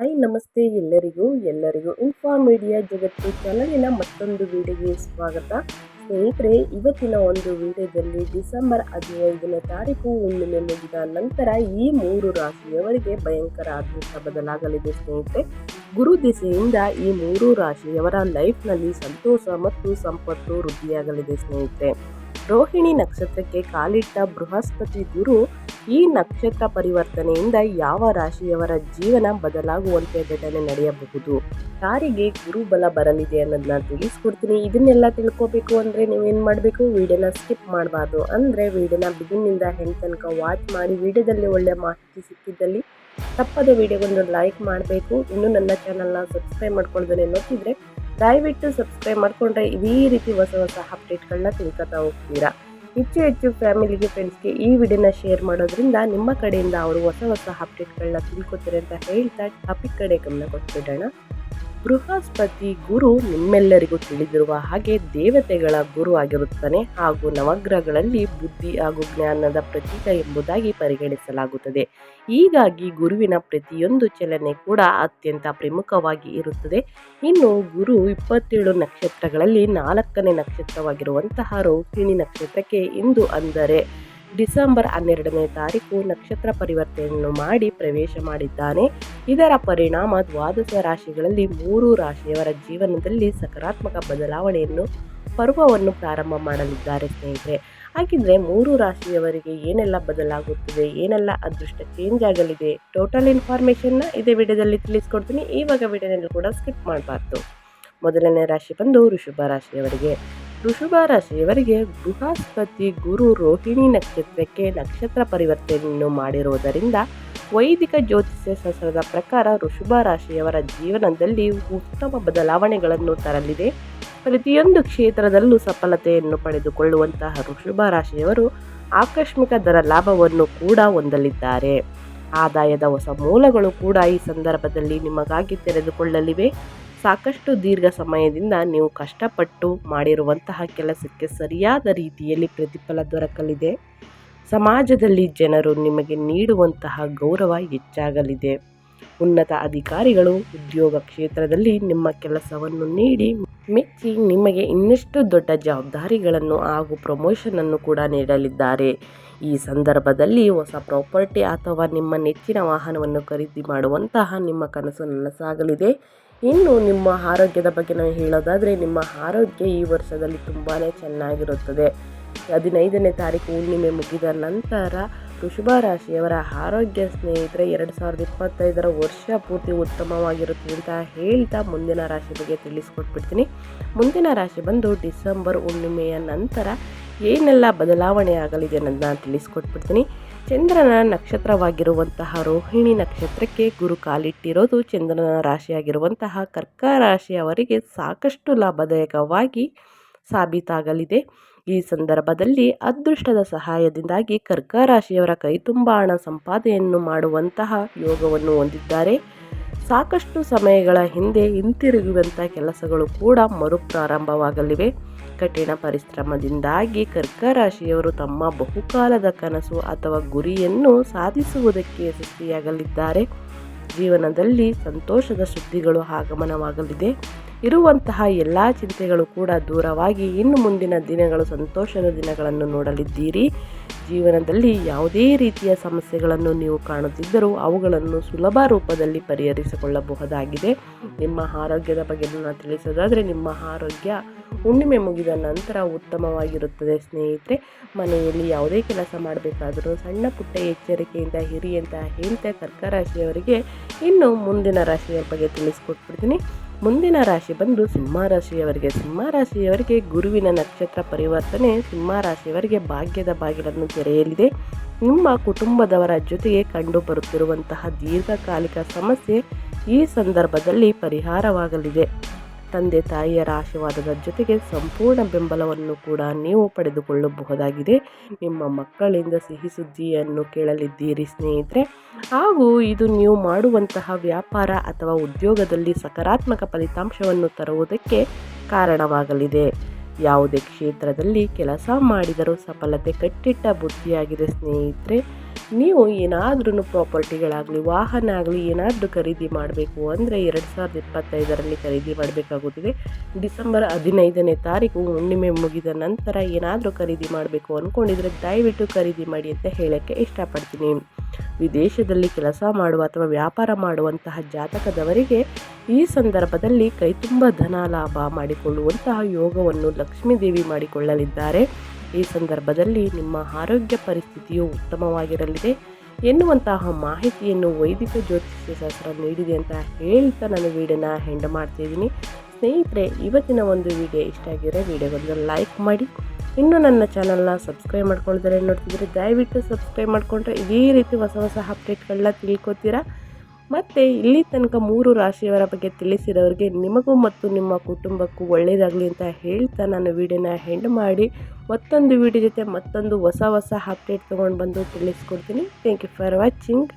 Hi ನಮಸ್ತೆ ಎಲ್ಲರಿಗೂ ಎಲ್ಲರಿಗೂ ಇನ್ಫಾ ಮೀಡಿಯಾ ಜಗತ್ತು ಚಾನಲಿನ ಮತ್ತೊಂದು ವಿಡಿಯೋಗೆ ಸ್ವಾಗತ. ಸ್ನೇಹಿತರೆ, ಇವತ್ತಿನ ಒಂದು ವಿಡಿಯೋದಲ್ಲಿ ಡಿಸೆಂಬರ್ ಹದಿನೈದನೇ ತಾರೀಕು ಹುಣ್ಣಿಮೆ ಮುಗಿದ ನಂತರ ಈ ಮೂರು ರಾಶಿಯವರಿಗೆ ಭಯಂಕರ ಅದೃಷ್ಟ ಬದಲಾಗಲಿದೆ ಸ್ನೇಹಿತರೆ. ಗುರು ದಿಸೆಯಿಂದ ಈ ಮೂರು ರಾಶಿಯವರ ಲೈಫ್ನಲ್ಲಿ ಸಂತೋಷ ಮತ್ತು ಸಂಪತ್ತು ವೃದ್ಧಿಯಾಗಲಿದೆ ಸ್ನೇಹಿತರೆ. ರೋಹಿಣಿ ನಕ್ಷತ್ರಕ್ಕೆ ಕಾಲಿಟ್ಟ ಬೃಹಸ್ಪತಿ ಗುರು ಈ ನಕ್ಷತ್ರ ಪರಿವರ್ತನೆಯಿಂದ ಯಾವ ರಾಶಿಯವರ ಜೀವನ ಬದಲಾಗುವಂತೆ ಘಟನೆ ನಡೆಯಬಹುದು? ಯಾರಿಗೆ ಗುರುಬಲ ಬರಲಿದೆ ಅನ್ನೋದನ್ನ ತಿಳಿಸ್ಕೊಡ್ತೀನಿ. ಇದನ್ನೆಲ್ಲ ತಿಳ್ಕೊಬೇಕು ಅಂದರೆ ನೀವೇನು ಮಾಡಬೇಕು? ವಿಡಿಯೋನ ಸ್ಕಿಪ್ ಮಾಡಬಾರ್ದು. ಅಂದರೆ ವಿಡಿಯೋನ ಬಿಗಿನಿಂದ ಹೆಂಗ್ ತನಕ ವಾಚ್ ಮಾಡಿ ವಿಡಿಯೋದಲ್ಲಿ ಒಳ್ಳೆ ಮಾಹಿತಿ ಸಿಕ್ಕಿದ್ದಲ್ಲಿ ತಪ್ಪದೆ ವಿಡಿಯೋಗೊಂದು ಲೈಕ್ ಮಾಡಬೇಕು. ಇನ್ನು ನನ್ನ ಚಾನಲ್ನ ಸಬ್ಸ್ಕ್ರೈಬ್ ಮಾಡ್ಕೊಳ್ದೇ ನೋಡ್ತಿದ್ರೆ ದಯವಿಟ್ಟು ಸಬ್ಸ್ಕ್ರೈಬ್ ಮಾಡಿಕೊಂಡ್ರೆ ಇದೇ ರೀತಿ ಹೊಸ ಹೊಸ ಅಪ್ಡೇಟ್ಗಳನ್ನ ತಿಳ್ಕೊತಾ ಹೋಗ್ತೀರಾ? ಹೆಚ್ಚು ಹೆಚ್ಚು ಫ್ಯಾಮಿಲಿಗೆ ಫ್ರೆಂಡ್ಸ್ಗೆ ಈ ವಿಡಿಯೋನ ಶೇರ್ ಮಾಡೋದ್ರಿಂದ ನಿಮ್ಮ ಕಡೆಯಿಂದ ಅವರು ಹೊಸ ಹೊಸ ಅಪ್ಡೇಟ್ಗಳನ್ನ ತಿಳ್ಕೊತಾರೆ ಅಂತ ಹೇಳ್ತಾ ಟಾಪಿಕ್ ಕಡೆ ಗಮನ ಕೊಟ್ಬಿಡೋಣ. ಬೃಹಸ್ಪತಿ ಗುರು ನಿಮ್ಮೆಲ್ಲರಿಗೂ ತಿಳಿದಿರುವ ಹಾಗೆ ದೇವತೆಗಳ ಗುರು ಆಗಿರುತ್ತಾನೆ ಹಾಗೂ ನವಗ್ರಹಗಳಲ್ಲಿ ಬುದ್ಧಿ ಹಾಗೂ ಜ್ಞಾನದ ಪ್ರತೀಕ ಎಂಬುದಾಗಿ ಪರಿಗಣಿಸಲಾಗುತ್ತದೆ. ಹೀಗಾಗಿ ಗುರುವಿನ ಪ್ರತಿಯೊಂದು ಚಲನೆ ಕೂಡ ಅತ್ಯಂತ ಪ್ರಮುಖವಾಗಿ ಇರುತ್ತದೆ. ಇನ್ನು ಗುರು ಇಪ್ಪತ್ತೇಳು ನಕ್ಷತ್ರಗಳಲ್ಲಿ ನಾಲ್ಕನೇ ನಕ್ಷತ್ರವಾಗಿರುವಂತಹ ರೋಹಿಣಿ ನಕ್ಷತ್ರಕ್ಕೆ ಇಂದು ಅಂದರೆ ಡಿಸೆಂಬರ್ ಹನ್ನೆರಡನೇ ತಾರೀಕು ನಕ್ಷತ್ರ ಪರಿವರ್ತನೆಯನ್ನು ಮಾಡಿ ಪ್ರವೇಶ ಮಾಡಿದ್ದಾನೆ. ಇದರ ಪರಿಣಾಮ ದ್ವಾದಶ ರಾಶಿಗಳಲ್ಲಿ ಮೂರು ರಾಶಿಯವರ ಜೀವನದಲ್ಲಿ ಸಕಾರಾತ್ಮಕ ಬದಲಾವಣೆಯನ್ನು, ಪರ್ವವನ್ನು ಪ್ರಾರಂಭ ಮಾಡಲಿದ್ದಾರೆ ಸ್ನೇಹಿತರೆ. ಹಾಗಿದ್ರೆ ಮೂರು ರಾಶಿಯವರಿಗೆ ಏನೆಲ್ಲ ಬದಲಾಗುತ್ತದೆ, ಏನೆಲ್ಲ ಅದೃಷ್ಟ ಚೇಂಜ್ ಆಗಲಿದೆ ಟೋಟಲ್ ಇನ್ಫಾರ್ಮೇಷನ್ನ ಇದೇ ವಿಡಿಯೋದಲ್ಲಿ ತಿಳಿಸ್ಕೊಡ್ತೀನಿ. ಇವಾಗ ವಿಡಿಯೋನಲ್ಲಿ ಕೂಡ ಸ್ಕಿಪ್ ಮಾಡಬಾರ್ದು. ಮೊದಲನೇ ರಾಶಿ ಬಂದು ಋಷಭ ರಾಶಿಯವರಿಗೆ. ಋಷಭ ರಾಶಿಯವರಿಗೆ ಬೃಹಸ್ಪತಿ ಗುರು ರೋಹಿಣಿ ನಕ್ಷತ್ರಕ್ಕೆ ನಕ್ಷತ್ರ ಪರಿವರ್ತನೆಯನ್ನು ಮಾಡಿರುವುದರಿಂದ ವೈದಿಕ ಜ್ಯೋತಿಷ್ಯ ಶಾಸ್ತ್ರದ ಪ್ರಕಾರ ಋಷಭ ರಾಶಿಯವರ ಜೀವನದಲ್ಲಿ ಉತ್ತಮ ಬದಲಾವಣೆಗಳನ್ನು ತರಲಿದೆ. ಪ್ರತಿಯೊಂದು ಕ್ಷೇತ್ರದಲ್ಲೂ ಸಫಲತೆಯನ್ನು ಪಡೆದುಕೊಳ್ಳುವಂತಹ ಋಷಭ ರಾಶಿಯವರು ಆಕಸ್ಮಿಕ ದರ ಲಾಭವನ್ನು ಕೂಡ ಹೊಂದಲಿದ್ದಾರೆ. ಆದಾಯದ ಹೊಸ ಮೂಲಗಳು ಕೂಡ ಈ ಸಂದರ್ಭದಲ್ಲಿ ನಿಮಗಾಗಿ ತೆರೆದುಕೊಳ್ಳಲಿವೆ. ಸಾಕಷ್ಟು ದೀರ್ಘ ಸಮಯದಿಂದ ನೀವು ಕಷ್ಟಪಟ್ಟು ಮಾಡಿರುವಂತಹ ಕೆಲಸಕ್ಕೆ ಸರಿಯಾದ ರೀತಿಯಲ್ಲಿ ಪ್ರತಿಫಲ ದೊರಕಲಿದೆ. ಸಮಾಜದಲ್ಲಿ ಜನರು ನಿಮಗೆ ನೀಡುವಂತಹ ಗೌರವ ಹೆಚ್ಚಾಗಲಿದೆ. ಉನ್ನತ ಅಧಿಕಾರಿಗಳು ಉದ್ಯೋಗ ಕ್ಷೇತ್ರದಲ್ಲಿ ನಿಮ್ಮ ಕೆಲಸವನ್ನು ನೀಡಿ ಮೆಚ್ಚಿ ನಿಮಗೆ ಇನ್ನಷ್ಟು ದೊಡ್ಡ ಜವಾಬ್ದಾರಿಗಳನ್ನು ಹಾಗೂ ಪ್ರಮೋಷನನ್ನು ಕೂಡ ನೀಡಲಿದ್ದಾರೆ. ಈ ಸಂದರ್ಭದಲ್ಲಿ ಹೊಸ ಪ್ರಾಪರ್ಟಿ ಅಥವಾ ನಿಮ್ಮ ನೆಚ್ಚಿನ ವಾಹನವನ್ನು ಖರೀದಿ ಮಾಡುವಂತಹ ನಿಮ್ಮ ಕನಸು ನನಸಾಗಲಿದೆ. ಇನ್ನು ನಿಮ್ಮ ಆರೋಗ್ಯದ ಬಗ್ಗೆ ನಾನು ಹೇಳೋದಾದರೆ ನಿಮ್ಮ ಆರೋಗ್ಯ ಈ ವರ್ಷದಲ್ಲಿ ತುಂಬಾ ಚೆನ್ನಾಗಿರುತ್ತದೆ. ಹದಿನೈದನೇ ತಾರೀಕು ಹುಣ್ಣಿಮೆ ಮುಗಿದ ನಂತರ ವೃಷಭ ರಾಶಿಯವರ ಆರೋಗ್ಯ ಸ್ನೇಹಿತರೆ, ಎರಡು ಸಾವಿರದ ಇಪ್ಪತ್ತೈದರ ವರ್ಷ ಪೂರ್ತಿ ಉತ್ತಮವಾಗಿರುತ್ತೆ ಅಂತ ಹೇಳ್ತಾ ಮುಂದಿನ ರಾಶಿ ಬಗ್ಗೆ ತಿಳಿಸ್ಕೊಟ್ಬಿಡ್ತೀನಿ. ಮುಂದಿನ ರಾಶಿ ಬಂದು ಡಿಸೆಂಬರ್ ಹುಣ್ಣಿಮೆಯ ನಂತರ ಏನೆಲ್ಲ ಬದಲಾವಣೆ ಆಗಲಿದೆ ಅನ್ನೋದನ್ನ ತಿಳಿಸ್ಕೊಟ್ಬಿಡ್ತೀನಿ. ಚಂದ್ರನ ನಕ್ಷತ್ರವಾಗಿರುವಂತಹ ರೋಹಿಣಿ ನಕ್ಷತ್ರಕ್ಕೆ ಗುರು ಕಾಲಿಟ್ಟಿರೋದು ಚಂದ್ರನ ರಾಶಿಯಾಗಿರುವಂತಹ ಕರ್ಕ ರಾಶಿಯವರಿಗೆ ಸಾಕಷ್ಟು ಲಾಭದಾಯಕವಾಗಿ ಸಾಬೀತಾಗಲಿದೆ. ಈ ಸಂದರ್ಭದಲ್ಲಿ ಅದೃಷ್ಟದ ಸಹಾಯದಿಂದಾಗಿ ಕರ್ಕ ರಾಶಿಯವರ ಕೈ ತುಂಬ ಹಣ ಸಂಪಾದನೆಯನ್ನು ಮಾಡುವಂತಹ ಯೋಗವನ್ನು ಹೊಂದಿದ್ದಾರೆ. ಸಾಕಷ್ಟು ಸಮಯಗಳ ಹಿಂದೆ ಹಿಂತಿರುಗುವಂಥ ಕೆಲಸಗಳು ಕೂಡ ಮರುಪ್ರಾರಂಭವಾಗಲಿವೆ. ಕಠಿಣ ಪರಿಶ್ರಮದಿಂದಾಗಿ ಕರ್ಕ ರಾಶಿಯವರು ತಮ್ಮ ಬಹುಕಾಲದ ಕನಸು ಅಥವಾ ಗುರಿಯನ್ನು ಸಾಧಿಸುವುದಕ್ಕೆ ಯಶಸ್ವಿಯಾಗಲಿದ್ದಾರೆ ಜೀವನದಲ್ಲಿ ಸಂತೋಷದ ಸುದ್ದಿಗಳು ಆಗಮನವಾಗಲಿದೆ. ಇರುವಂತಹ ಎಲ್ಲ ಚಿಂತೆಗಳು ಕೂಡ ದೂರವಾಗಿ ಇನ್ನು ಮುಂದಿನ ದಿನಗಳು ಸಂತೋಷದ ದಿನಗಳನ್ನು ನೋಡಲಿದ್ದೀರಿ. ಜೀವನದಲ್ಲಿ ಯಾವುದೇ ರೀತಿಯ ಸಮಸ್ಯೆಗಳನ್ನು ನೀವು ಕಾಣುತ್ತಿದ್ದರೂ ಅವುಗಳನ್ನು ಸುಲಭ ರೂಪದಲ್ಲಿ ಪರಿಹರಿಸಿಕೊಳ್ಳಬಹುದಾಗಿದೆ. ನಿಮ್ಮ ಆರೋಗ್ಯದ ಬಗ್ಗೆ ನಾನು ತಿಳಿಸೋದಾದರೆ ನಿಮ್ಮ ಆರೋಗ್ಯ ಹುಣ್ಣಿಮೆ ಮುಗಿದ ನಂತರ ಉತ್ತಮವಾಗಿರುತ್ತದೆ ಸ್ನೇಹಿತರೆ. ಮನೆಯಲ್ಲಿ ಯಾವುದೇ ಕೆಲಸ ಮಾಡಬೇಕಾದರೂ ಸಣ್ಣ ಪುಟ್ಟ ಎಚ್ಚರಿಕೆಯಿಂದ ಹಿರಿ ಅಂತ ಹೇಳ್ತಾ ಕರ್ಕ ರಾಶಿಯವರಿಗೆ ಇನ್ನು ಮುಂದಿನ ರಾಶಿಯ ಬಗ್ಗೆ ತಿಳಿಸ್ಕೊಟ್ಬಿಡ್ತೀನಿ. ಮುಂದಿನ ರಾಶಿ ಬಂದು ಸಿಂಹ ರಾಶಿಯವರಿಗೆ. ಸಿಂಹ ರಾಶಿಯವರಿಗೆ ಗುರುವಿನ ನಕ್ಷತ್ರ ಪರಿವರ್ತನೆ, ಸಿಂಹ ರಾಶಿಯವರಿಗೆ ಭಾಗ್ಯದ ಬಾಗಿಲನ್ನು ತೆರೆಯಲಿದೆ. ನಿಮ್ಮ ಕುಟುಂಬದವರ ಜೊತೆಗೆ ಕಂಡು ಬರುತ್ತಿರುವಂತಹ ದೀರ್ಘಕಾಲಿಕ ಸಮಸ್ಯೆ ಈ ಸಂದರ್ಭದಲ್ಲಿ ಪರಿಹಾರವಾಗಲಿದೆ. ತಂದೆ ತಾಯಿಯರ ಆಶೀರ್ವಾದದ ಜೊತೆಗೆ ಸಂಪೂರ್ಣ ಬೆಂಬಲವನ್ನು ಕೂಡ ನೀವು ಪಡೆದುಕೊಳ್ಳಬಹುದಾಗಿದೆ. ನಿಮ್ಮ ಮಕ್ಕಳಿಂದ ಸಿಹಿ ಸುದ್ದಿಯನ್ನು ಕೇಳಲಿದ್ದೀರಿ ಸ್ನೇಹಿತರೆ. ಹಾಗೂ ಇದು ನೀವು ಮಾಡುವಂತಹ ವ್ಯಾಪಾರ ಅಥವಾ ಉದ್ಯೋಗದಲ್ಲಿ ಸಕಾರಾತ್ಮಕ ಫಲಿತಾಂಶವನ್ನು ತರುವುದಕ್ಕೆ ಕಾರಣವಾಗಲಿದೆ. ಯಾವುದೇ ಕ್ಷೇತ್ರದಲ್ಲಿ ಕೆಲಸ ಮಾಡಿದರೂ ಸಫಲತೆ ಕಟ್ಟಿಟ್ಟ ಬುದ್ಧಿಯಾಗಿದೆ ಸ್ನೇಹಿತರೆ. ನೀವು ಏನಾದ್ರೂ ಪ್ರಾಪರ್ಟಿಗಳಾಗಲಿ ವಾಹನ ಆಗಲಿ ಏನಾದರೂ ಖರೀದಿ ಮಾಡಬೇಕು ಅಂದರೆ ಎರಡು ಸಾವಿರದ ಇಪ್ಪತ್ತೈದರಲ್ಲಿ ಖರೀದಿ ಮಾಡಬೇಕಾಗುತ್ತದೆ. ಡಿಸೆಂಬರ್ ಹದಿನೈದನೇ ತಾರೀಕು ಹುಣ್ಣಿಮೆ ಮುಗಿದ ನಂತರ ಏನಾದರೂ ಖರೀದಿ ಮಾಡಬೇಕು ಅಂದ್ಕೊಂಡಿದ್ರೆ ದಯವಿಟ್ಟು ಖರೀದಿ ಮಾಡಿ ಅಂತ ಹೇಳೋಕ್ಕೆ ಇಷ್ಟಪಡ್ತೀನಿ. ವಿದೇಶದಲ್ಲಿ ಕೆಲಸ ಮಾಡುವ ಅಥವಾ ವ್ಯಾಪಾರ ಮಾಡುವಂತಹ ಜಾತಕದವರಿಗೆ ಈ ಸಂದರ್ಭದಲ್ಲಿ ಕೈತುಂಬ ಧನ ಲಾಭ ಮಾಡಿಕೊಳ್ಳುವಂತಹ ಯೋಗವನ್ನು ಲಕ್ಷ್ಮೀದೇವಿ ಮಾಡಿಕೊಳ್ಳಲಿದ್ದಾರೆ. ಈ ಸಂದರ್ಭದಲ್ಲಿ ನಿಮ್ಮ ಆರೋಗ್ಯ ಪರಿಸ್ಥಿತಿಯು ಉತ್ತಮವಾಗಿರಲಿದೆ ಎನ್ನುವಂತಹ ಮಾಹಿತಿಯನ್ನು ವೈದಿಕ ಜ್ಯೋತಿಷ್ಯ ಶಾಸ್ತ್ರ ನೀಡಿದೆ ಅಂತ ಹೇಳ್ತಾ ನಾನು ವೀಡಿಯೋನ ಹೆಂಡ್ ಮಾಡ್ತಿದ್ದೀನಿ ಸ್ನೇಹಿತರೆ, ಇವತ್ತಿನ ಒಂದು ವಿಡಿಯೋ ಇಷ್ಟ ಆಗಿರೋ ವಿಡಿಯೋಗೊಂದು ಲೈಕ್ ಮಾಡಿ. ಇನ್ನೂ ನನ್ನ ಚಾನಲ್ನ ಸಬ್ಸ್ಕ್ರೈಬ್ ಮಾಡ್ಕೊಳ್ತಾರೆ ನೋಡ್ತಿದ್ರೆ ದಯವಿಟ್ಟು ಸಬ್ಸ್ಕ್ರೈಬ್ ಮಾಡಿಕೊಂಡ್ರೆ ಇದೇ ರೀತಿ ಹೊಸ ಹೊಸ ಅಪ್ಡೇಟ್ಗಳನ್ನ ತಿಳ್ಕೊತೀರಾ? ಮತ್ತು ಇಲ್ಲಿ ತನಕ ಮೂರು ರಾಶಿಯವರ ಬಗ್ಗೆ ತಿಳಿಸಿದವರಿಗೆ ನಿಮಗೂ ಮತ್ತು ನಿಮ್ಮ ಕುಟುಂಬಕ್ಕೂ ಒಳ್ಳೆಯದಾಗಲಿ ಅಂತ ಹೇಳ್ತಾ ನಾನು ವಿಡಿಯೋನ ಹೆಂಡ್ ಮಾಡಿ ಮತ್ತೊಂದು ವಿಡಿಯೋ ಜೊತೆ ಮತ್ತೊಂದು ಹೊಸ ಹೊಸ ಅಪ್ಡೇಟ್ ತೊಗೊಂಡು ಬಂದು ತಿಳಿಸ್ಕೊಡ್ತೀನಿ. Thank you for watching